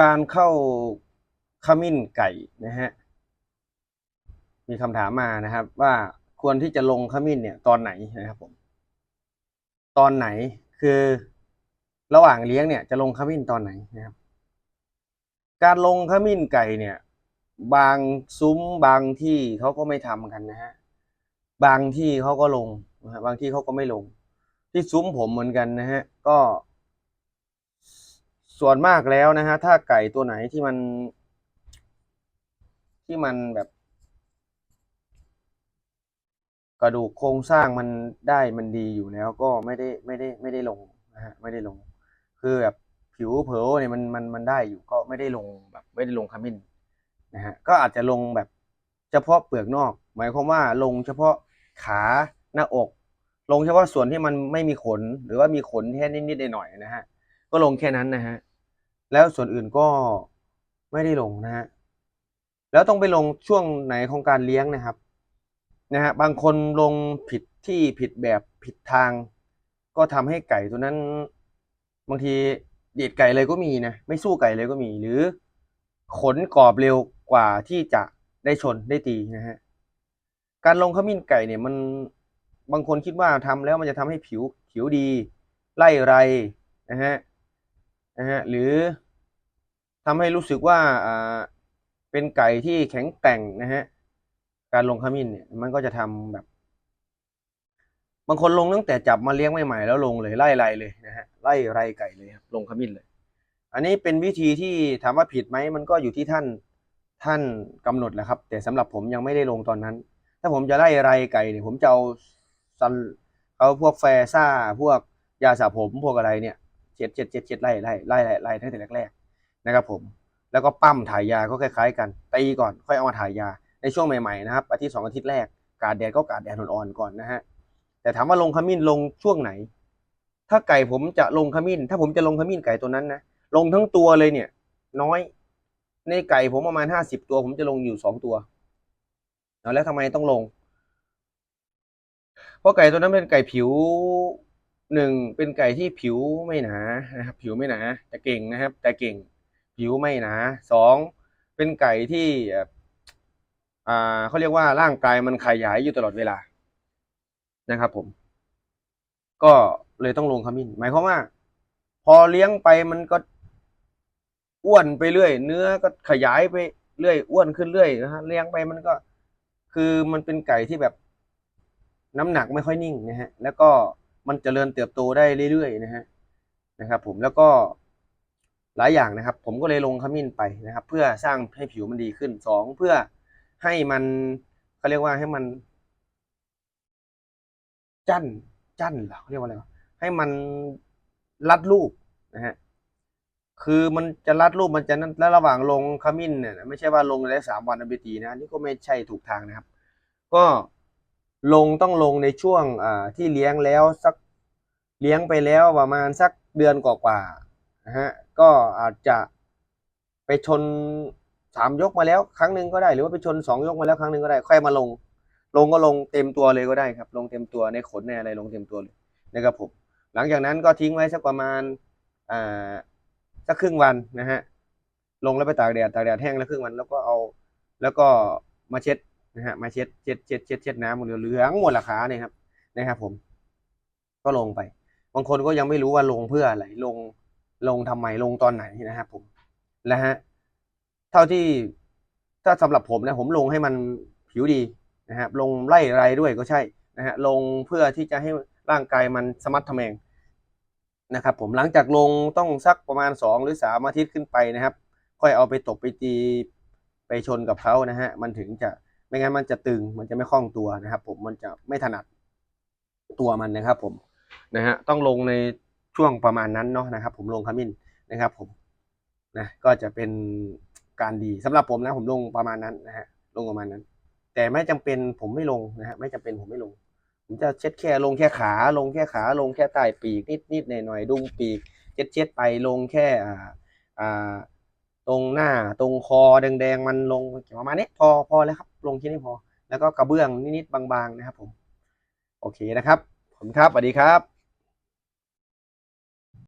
การเข้าขมิ้นไก่นะฮะมีคำถามมานะครับ ว่าควรที่จะลงขมิ้นเนี่ย ตอนไหนนะครับผม ตอนไหนคือระหว่างเลี้ยงเนี่ยจะลงขมิ้นตอนไหนนะครับ การลงขมิ้นไก่เนี่ย บางซุ้มบางที่เขาก็ไม่ทำกันนะฮะบางที่เขาก็ลงนะฮะบางที่เขาก็ไม่ลง ที่ซุ้มผมเหมือนกันนะฮะก็ ส่วนมากแล้วนะฮะ ถ้าไก่ตัวไหนที่มัน ที่มันแบบ กระดูกโครงสร้างมันได้มันดีอยู่แล้วก็ไม่ได้ไม่ได้ไม่ได้ลงนะฮะไม่ได้ลง คือแบบผิวเผลอเนี่ยมันมันมันได้อยู่ก็ไม่ได้ลงแบบ ไม่ได้ลงขมิ้นนะฮะก็อาจจะลงแบบเฉพาะเปลือกนอก หมายความว่าลงเฉพาะขาหน้าอก ลงเฉพาะส่วนที่มันไม่มีขน หรือว่ามีขนแค่นิดๆหน่อยๆนะฮะก็ลงแค่นั้นนะฮะ แล้วส่วนอื่นก็ไม่ได้ลงนะฮะแล้วต้องไปลงช่วงไหนของการเลี้ยงนะครับนะฮะบางคนลงผิดที่ผิดแบบผิดทาง ก็ทำให้ไก่ตัวนั้น บางทีเดีดไก่เลยก็มีนะไม่สู้ไก่เลยก็มี หรือขนกรอบเร็วกว่าที่จะได้ชนได้ตีนะฮะการลงขมิ้นไก่เนี่ยมันบางคนคิดว่าทำแล้วมันจะทำให้ผิวผิวดี ไล่ไรนะฮะนะฮะหรือ ทำให้รู้สึกว่าอ่าเป็นไก่ที่แข็งแกร่งนะฮะ การลงขมิ้นเนี่ยมันก็จะทำแบบ บางคนลงตั้งแต่จับมาเลี้ยงใหม่ๆแล้วลงเลยไล่ไรเลยนะฮะไล่ไรไก่เลยครับลงขมิ้นเลย อันนี้เป็นวิธีที่ถามว่าผิดไหมมันก็อยู่ที่ท่านท่านกำหนดแหละครับ แต่สำหรับผมยังไม่ได้ลงตอนนั้น ถ้าผมจะไล่ไรไก่เนี่ยผมจะเอาซันเอาพวกแฟซ่าพวกยาสระผมพวกอะไรเนี่ยเช็ดเช็ดเช็ดเช็ดไล่ไล่ไล่ไล่ไล่ตั้งแต่แรกๆ นะครับผมแล้วก็ปั้มถ่ายยาก็คล้ายๆกันตีก่อนค่อยเอามาถ่ายยาในช่วงใหม่ๆนะครับอาทิตย์สองอาทิตย์แรกกาดแดดก็กาดแดดอ่อนๆก่อนนะฮะแต่ถามว่าลงขมิ้นลงช่วงไหน ถ้าไก่ผมจะลงขมิ้น ถ้าผมจะลงขมิ้นไก่ตัวนั้นนะลงทั้งตัวเลยเนี่ย น้อย ในไก่ผมประมาณห้าสิบตัว ผมจะลงอยู่สองตัวเอาแล้วทำไมต้องลง เพราะไก่ตัวนั้นเป็นไก่ผิวหนึ่งเป็นไก่ที่ผิวไม่หนานะครับผิวไม่หนาแต่เก่งนะครับ แต่เก่ง ผิวไม่หนาสองเป็นไก่ที่อ่าเขาเรียกว่าร่างกายมันขยายอยู่ตลอดเวลานะครับ ผม ก็เลยต้องลงขมิ้น หมายความว่า พอเลี้ยงไปมันก็อ้วนไปเรื่อย เนื้อก็ขยายไปเรื่อยอ้วนขึ้นเรื่อยนะฮะเลี้ยงไปมันก็ คือมันเป็นไก่ที่แบบน้ำหนักไม่ค่อยนิ่งนะฮะ แล้วก็มันเจริญเติบโตได้เรื่อยๆนะฮะนะครับ ผมแล้วก็ หลายอย่างนะครับ ผมก็เลยลงขมิ้นไปนะครับ เพื่อสร้างให้ผิวมันดีขึ้นสองเพื่อให้มันเขาเรียกว่าให้มัน จั่นจั่นเหรอเขาเรียกว่าอะไรวะให้มันรัดรูปนะฮะคือมันจะรัดรูปมันจะนั้นแล้วระหว่างลงขมิ้นเนี่ยไม่ใช่ว่าลงได้สามวันอันไปตีนะนนี่ก็ไม่ใช่ถูกทางนะครับ ก็ลงต้องลงในช่วงอ่าที่เลี้ยงแล้วสักเลี้ยงไปแล้วประมาณสักเดือนกว่าๆนะฮะ ก็อาจจะไปชนสามยกมาแล้วครั้งหนึ่งก็ได้ หรือว่าไปชนสองยกมาแล้วครั้งหนึ่งก็ได้ ค่อยมาลง ลงก็ลงเต็มตัวเลยก็ได้ครับ ลงเต็มตัวในขนในอะไรลงเต็มตัวเลยนะครับผมหลังจากนั้นก็ทิ้งไว้สักประมาณอ่าสักครึ่งวันนะฮะลงแล้วไปตากแดดตากแดดแห้งแล้วครึ่งวันแล้วก็เอา แล้วก็มาเช็ดนะฮะมาเช็ดเช็ดเช็ดเช็ดเช็ดน้ำหมดเหลืองหมดละขาเนี่ยครับนะครับผม ก็ลงไป บางคนก็ยังไม่รู้ว่าลงเพื่ออะไรลง ลงทำไมลงตอนไหนนะครับผมนะฮะเท่าที่ถ้าสำหรับผมนะผมลงให้มันผิวดีนะครับลงไล่ไรด้วยก็ใช่นะฮะลงเพื่อที่จะให้ร่างกายมันสมัดทแมงนะครับผมหลังจากลงต้องสักประมาณสองหรือสามอาทิตย์ขึ้นไปนะครับ ค่อยเอาไปตบไปตีไปชนกับเขานะฮะมันถึงจะไม่งั้นมันจะตึงมันจะไม่คล่องตัวนะครับ ผมมันจะไม่ถนัดตัวมันนะครับ ผมนะฮะต้องลงใน ช่วงประมาณนั้นเนาะนะครับ ผมลงขมิ้นนะครับ ผมนะก็จะเป็นการดีสำหรับผมนะ ผมลงประมาณนั้นนะฮะลงประมาณนั้น แต่ไม่จำเป็นผมไม่ลงนะฮะไม่จำเป็นผมไม่ลง ผมจะเช็ดแค่ลงแค่ขาลงแค่ขาลงแค่ใต้ปีกนิดนิดหน่อยหน่อยดุมปีกเช็ดเช็ดไปลงแค่อ่าอ่าตรงหน้าตรงคอแดงๆมันลงประมาณนี้พอพอแล้วครับ ลงแค่นี้พอ แล้วก็กระเบื้องนิดๆบางๆนะครับ ผม โอเคนะครับผมครับสวัสดีครับ